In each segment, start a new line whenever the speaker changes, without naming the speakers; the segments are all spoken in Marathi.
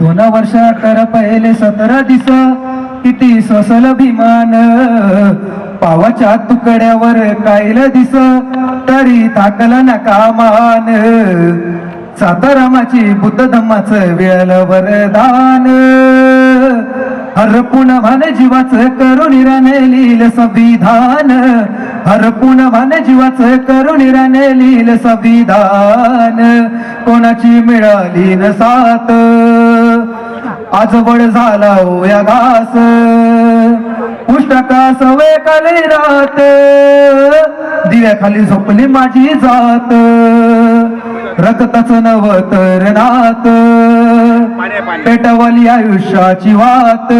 दोन वर्षा कर पहिले सतरा दिस किती सोसल भीमान पावाच्या तुकड्यावर कायल दिस तरी थाकल नका मान सातारामाची बुद्ध धम्माचं वेळ वरदान. हरपुण भान जीवाच करुणिराने लिहिलं संविधान. हरपुण भान जीवाच करुणिराने लिहिल संविधान. कोणाची मिळाली न साथ? आजवड झाला ओ या घास. पुस्तका सवय काली रात दिव्याखाली झोपली माझी जात. रक्ताच नव तर नात. पेटवली आयुष्याची वात.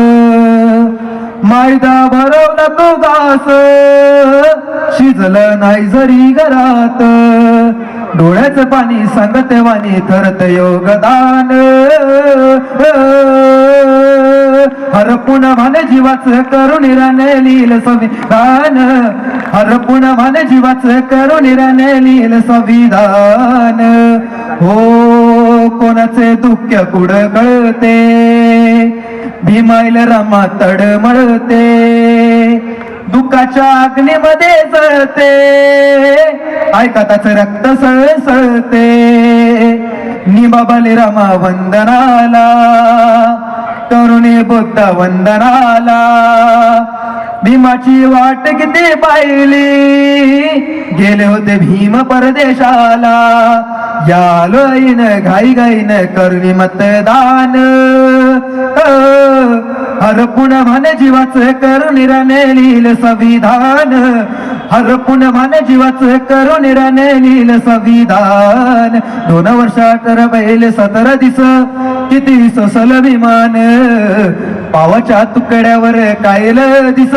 मायदा भरवला तो घास शिजलं नाही जरी घरात. डोळ्याचं पाणी सांगते वाणी ठरत योगदान. हरपुण भान जीवाच करुणिराने लिहिल संविधान. हरपुण भान जीवाच करुणिराने लिहिल संविधान. हो कोणाचे दुःख कुड कळते? भीमाईल रामा तडमळते दुःखाच्या अग्नीमध्ये जळते. ऐका रक्त सळसळते निबाबाले रामा वंदनाला तरुणी बुद्ध वंदनाला. भीमाची वाट किती पाहिली गेले होते भीम परदेशाला. यालोईन घाई घाईन करुणी मतदान. हरपुण भान जीवाच करुणिराने लिहिल संविधान. हरपुण भान जीवाच करुणिराने लिहिल संविधान. दोन वर्षात बैल सतरा दिस किती सोसल विमान. पावाच्या तुकड्यावर कायल दिस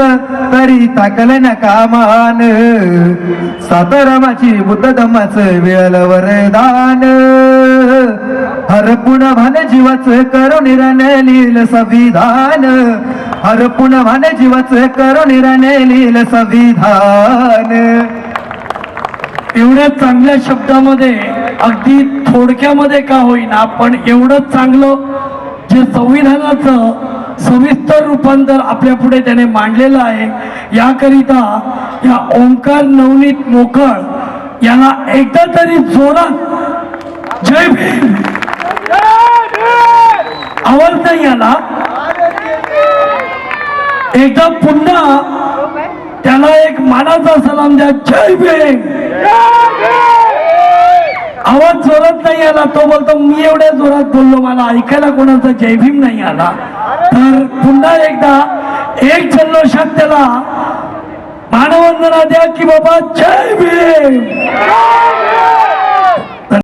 तरी ताकल ना कामान. सातारामाची बुद्ध धम्माच वेळ वरदान हरपुण भान जीवाच निराने लिहिल संविधान। हरपुण भान जीवाच निराने लिहिल संविधान।
एवढ्या चांगल्या शब्दामध्ये अगदी थोडक्यामध्ये का होईना पण एवढं चांगलं जे संविधानाचं सविस्तर रूपांतर आपल्या पुढे त्याने मांडलेलं आहे याकरिता या ओंकार नवनीत मोकळ यांना एकदा तरी जोरात जय भीम! आवाज नाही आला. एकदा पुन्हा त्याला एक मानाचा सलाम द्या. जय भीम. आवाज जोरात नाही आला. तो बोलतो मी एवढ्या जोरात बोललो मला ऐकायला कोणाचा जय भीम नाही आला. तर पुन्हा एकदा एक जल्लोषात त्याला मानवंदना द्या की बाबा जय भीम.